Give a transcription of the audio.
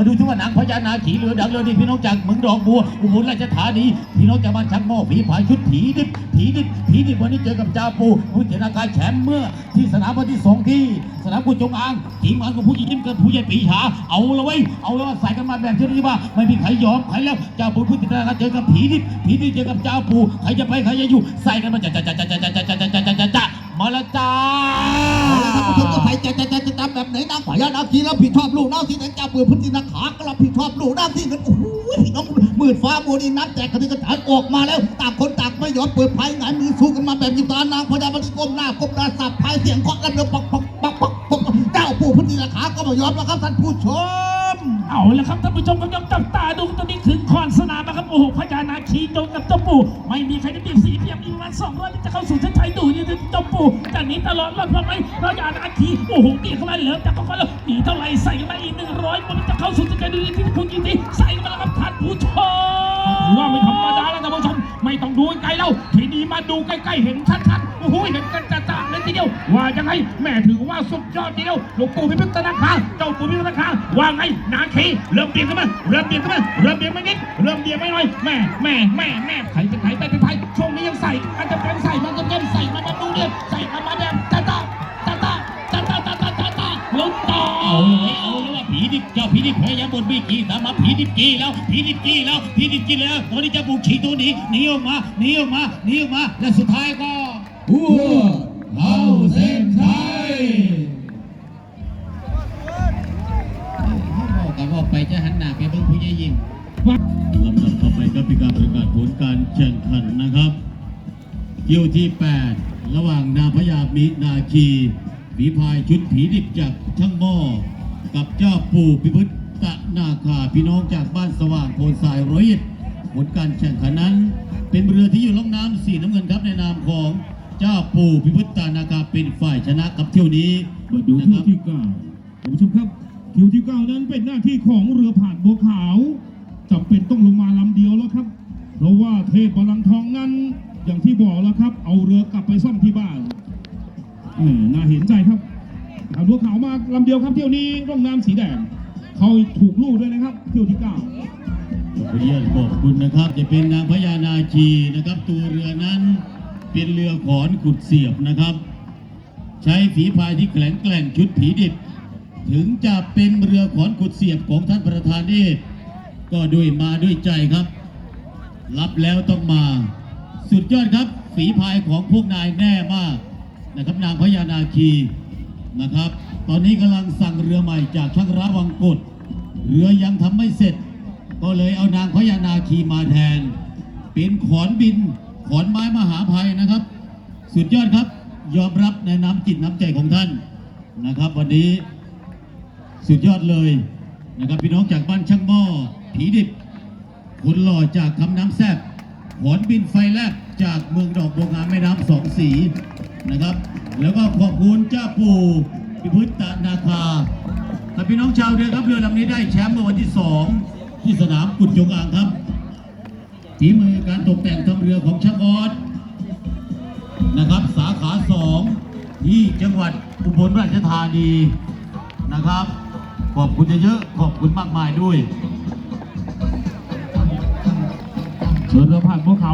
มาดูที่ว่าหนังพญานาขี่เรือดังเรือดีพี่น้องจากเมืองดอกบัวอุบลราชธานีพี่น้องจากบ้านชักหม้อฝีผายชุดผีดิบผีดิบผีดิบวันนี้เจอกับจ่าปูผู้เจนาการแชมป์เมื่อที่สนามวันที่สองที่สนามกุจงอางทีมงานของผู้ยิ้มกับผู้ใหญ่ปีชาเอาละไว้ยเอาละว่าใส่กันมาแบบที่นนี้ว่าไม่มีใครยอมใครแล้วจ่าปูผู้เจนาการเจอกับผีดิบผีดิบเจอกับจ่าปูใครจะไปใครจะอยู่ใส่กันมาจ้าจ้าจ้าจ้าจ้าจ้าจ้าจ้าจ้าจ้าจ้ามาละจ้า ทำแบบไหนางพญานาคีรับผิดชอบลูกน้าที่ไหนจ่าเปื่อพุทธินาขาก็รับผิดชอบลูกน้าที่นั้นโอ้โหพี่น้องมืดฟ้ามัวดินนับแตกคดีกระจายออกมาแล้วต่างคนต่างไม่ยอมเปิดไพ่หงายมือสู้กันมาแบบยิบตานางพญาบัณฑิตก้มหน้าก้มตาสับไพ่เสียงเคาะกันเดือปักปักปักปักปักเจ้าปู่พุทธินาขาก็ไม่ยอมแล้วครับท่านผู้ชม เอาละครับท่านผู้ชมกำลังจับตาดูตอนนี้ถึงขอนสนามนะครับโอ้โหพญานาคีโจงกับเจ้าปู่ไม่มีใครได้เปรียบสีเพียงอีกวันสองร้อยจะเข้าสู่เส้นชัยดูนี่เจ้าปู่จากนี้ตลอดรอดเพราะไหมพญานาคีโอ้โหตีเข้ามาเหลือจากก็แล้วหนีเท่าไหร่ใส่มาอีกหนึ่งร้อยมันจะเข้าสู่เส้นชัยดูนี่ที่คุณยินดีใส่มาแล้วครับท่านผู้ชมว่าไม่ธรรมดาแล้วท่านผู้ชมไม่ต้องดูไกลแล้วทีนี้มาดูใกล้ๆเห็นชัดๆ โอ้ยเห็นกันจ่าๆเลยทีเดียว ว่ายังไงแม่ถือว่าสุดยอดทีเดียวหลวงปู่พิพิธนาคาเจ้าปู่พิพิธนาคาว่าไงนาคีเริ่มเบียงกันมาเริ่มเบียงกันมาเริ่มเบียงไม่นิดเริ่มเบียงไม่น้อยแม่แม่แม่แม่ไผ่เป็นไผ่ไปเป็นไผ่ช่วงนี้ยังใส่อาจจะเป็นใส่มาเต็มใส่มาแบบดูเดียใส่มามาแบบจ่าจ่าจ่าจ่าจ่าๆหลวงปู่เอาเลาจ้าเลยว่าผีดิบเจ้าผีดิบพยายามบนวิกีสามารถผีดิบกี้แล้วผีดิบกี้แล้วผีดิบกี้แล้วตอนนี้จะบุกฉีตัวนี้หนีออกมาหนีออกมาหนีออกมาและสุดท้ายก็ หัวเข้าเส้นชัยเขาบอกกันว่าไปจะหันหน้าไปเบิ่งผู้ใหญ่ยิงลำดับต่อไปก็เป็นการประกาศผลการแข่งขันนะครับคิวที่ 8 ระหว่างนาพญามินาคีฝีพายชุดผีดิบจากช่างหม้อกับเจ้าปู่พิพุทธนาคาพี่น้องจากบ้านสว่างโพนสายร้อยเอ็ดผลการแข่งขันนั้น เป็นเรือที่อยู่ล่องน้ำสีน้ำเงินครับในนามของ เจ้าปู่พิพุทธนาคาเป็นฝ่ายชนะกับเที่ยวนี้มาดูนะคิวรับที่เก้าท่านผู้ชมครับคิวที่เก้านั้นเป็นหน้าที่ของเรือผ่านบัวขาวจำเป็นต้องลงมาลำเดียวแล้วครับ เพราะว่าเทพบาลังก์ทองนั้นอย่างที่บอกแล้วครับ เอาเรือกลับไปซ่อมที่บ้านแหมน่าเห็นใจครับผ่านบัวขาวมาลำเดียวครับเที่ยวนี้ร่องน้ำสีแดงเขาถูกลูกด้วยนะครับ เที่ยวที่เก้า ขอบคุณขอบคุณนะครับ จะเป็นนางพญานาคีนะครับ ตัวเรือนั้น เป็นเรือขอนขุดเสียบนะครับ ใช้ฝีพายที่แข็งแกร่งชุดผีดิบ ถึงจะเป็นเรือขอนขุดเสียบของท่านประธานเอกก็ด้วยมาด้วยใจครับ รับแล้วต้องมา สุดยอดครับ ฝีพายของพวกนายแน่มากนะครับนางพญานาคีนะครับ ตอนนี้กำลังสั่งเรือใหม่จากช่างระวังกดเรือยังทำไม่เสร็จ ก็เลยเอานางพญานาคีมาแทน เป็นขอนบิน ขอนไม้มหาภัยนะครับ สุดยอดครับ ยอมรับในน้ำจิตน้ำใจของท่านนะครับ วันนี้สุดยอดเลยนะครับพี่น้องจากบ้านช่างหม้อผีดิบคนหล่อจากคำน้ำแซบหอนบินไฟแลบจากเมืองดอกบัวงามแม่น้ำสองสีนะครับ แล้วก็ขอบคุณเจ้าปู่พิพุทธนาคาถ้าพี่น้องชาวเรือครับเรือลำนี้ได้แชมป์เมื่อวันที่สองที่สนามกุดจงอางครับ ฝีมือการตกแต่งทำเรือของช่างออสนะครับ สาขาสองที่จังหวัดอุบลราชธานีนะครับ ขอบคุณเยอะๆขอบคุณมากมายด้วยเชิญเรือผ่านพวกเขา